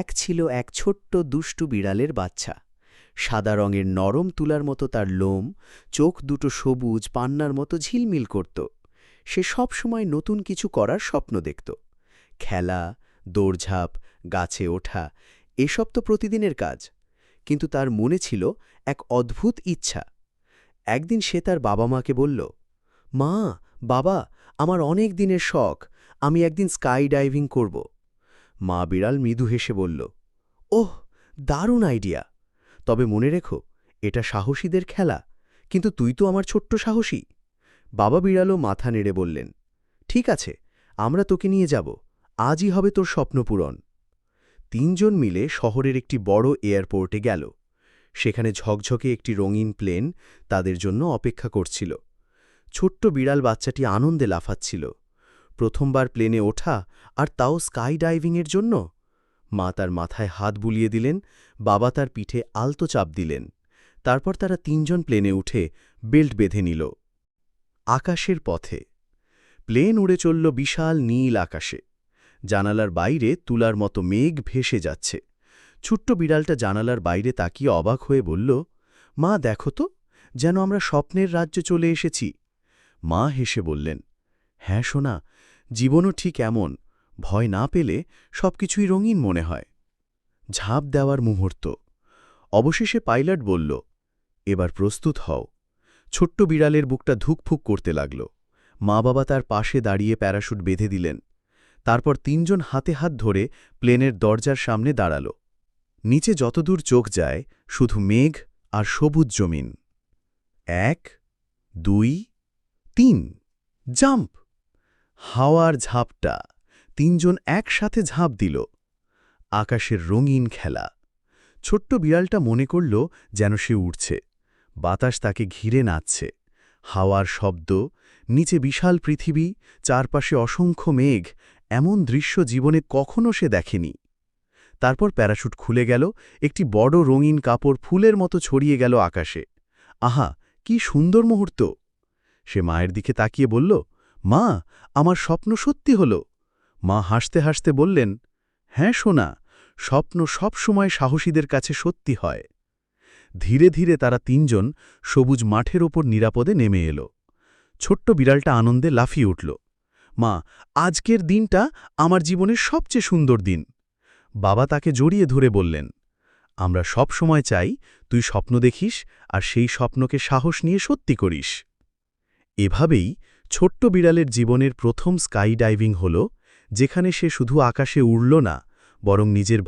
এক ছিল এক ছোট্ট দুষ্টু বিড়ালের বাচ্চা। সাদা রঙের নরম তুলার মতো তার লোম, চোখ দুটো সবুজ, পান্নার মতো ঝিলমিল করত। সে সব সময় নতুন কিছু করার স্বপ্ন দেখত। খেলা, দৌড়ঝাঁপ, গাছে ওঠা, এসব তো প্রতিদিনের কাজ। কিন্তু তার মনে ছিল এক অদ্ভুত ইচ্ছা। একদিন সে তার বাবা মাকে বলল, মা, বাবা, আমার অনেক দিনের শখ। আমি একদিন স্কাই ডাইভিং করব। মা বিড়াল মৃদু হেসে বলল, ওহ, দারুণ আইডিয়া। তবে মনে রেখো, এটা সাহসীদের খেলা, কিন্তু তুই তো আমার ছোট্ট সাহসী বাবা বিড়ালও মাথা নেড়ে বললেন, ঠিক আছে, আমরা তোকে নিয়ে যাব, আজই হবে তোর স্বপ্ন পূরণ তিনজন মিলে শহরের একটি বড় এয়ারপোর্টে গেল। সেখানে ঝকঝকে একটি রঙিন প্লেন তাদের জন্য অপেক্ষা করছিল। ছোট্ট বিড়াল বাচ্চাটি আনন্দে লাফাচ্ছিল। প্রথমবার প্লেনে ওঠা আর তাও স্কাই ডাইভিংয়ের জন্য? মা তার মাথায় হাত বুলিয়ে দিলেন, বাবা তার পিঠে আলতো চাপ দিলেন। তারপর তারা তিনজন প্লেনে উঠে বেল্ট বেঁধে নিল। আকাশের পথে। প্লেন উড়ে চলল বিশাল নীল আকাশে। জানালার বাইরে তুলার মতো মেঘ ভেসে যাচ্ছে। ছোট্ট বিড়ালটা জানালার বাইরে তাকিয়ে অবাক হয়ে বলল, মা, দেখো তো, যেন আমরা স্বপ্নের রাজ্যে চলে এসেছি। মা হেসে বললেন হ্যাঁ শোনা, জীবনও ঠিক এমন, ভয় না পেলে সবকিছুই রঙিন মনে হয়। ঝাঁপ দেওয়ার মুহূর্ত। অবশেষে পাইলট বলল, এবার প্রস্তুত হও। ছোট্ট বিড়ালের বুকটা ধুকফুক করতে লাগল। মা বাবা তার পাশে দাঁড়িয়ে প্যারাশুট বেঁধে দিলেন। তারপর তিনজন হাতে হাত ধরে প্লেনের দরজার সামনে দাঁড়াল। নিচে যতদূর চোখ যায়, শুধু মেঘ আর সবুজ জমিন। এক, দুই, তিন, জাম্প! হাওয়ার ঝাপটা, তিনজন একসাথে ঝাঁপ দিল। আকাশের রঙিন খেলা। ছোট্ট বিড়ালটা মনে করল যেন সে উঠছে বাতাস তাকে ঘিরে নাচছে। হাওয়ার শব্দ, নিচে বিশাল পৃথিবী, চারপাশে অসংখ্য মেঘ, এমন দৃশ্য জীবনে কখনো সে দেখেনি। তারপর প্যারাশুট খুলে গেল, একটি বড় রঙিন কাপড় ফুলের মতো ছড়িয়ে গেল আকাশে। আহা, কি সুন্দর মুহূর্ত! সে মায়ের দিকে তাকিয়ে বলল মা, আমার স্বপ্ন সত্যি হল। মা হাসতে হাসতে বললেন হ্যাঁ শোনা স্বপ্ন সব সময় সাহসীদের কাছে সত্যি হয়। ধীরে ধীরে তারা তিনজন সবুজ মাঠের ওপর নিরাপদে নেমে এল। ছোট্ট বিড়ালটা আনন্দে লাফিয়ে উঠল, মা, আজকের দিনটা আমার জীবনের সবচেয়ে সুন্দর দিন। বাবা তাকে জড়িয়ে ধরে বললেন, আমরা সব সময় চাই তুই স্বপ্ন দেখিস আর সেই স্বপ্নকে সাহস নিয়ে সত্যি করিস। এভাবেই ছোট্ট বিড়ালের জীবনের প্রথম স্কাই ডাইভিং হল, যেখানে সে শুধু আকাশে উড়ল না, বরং নিজের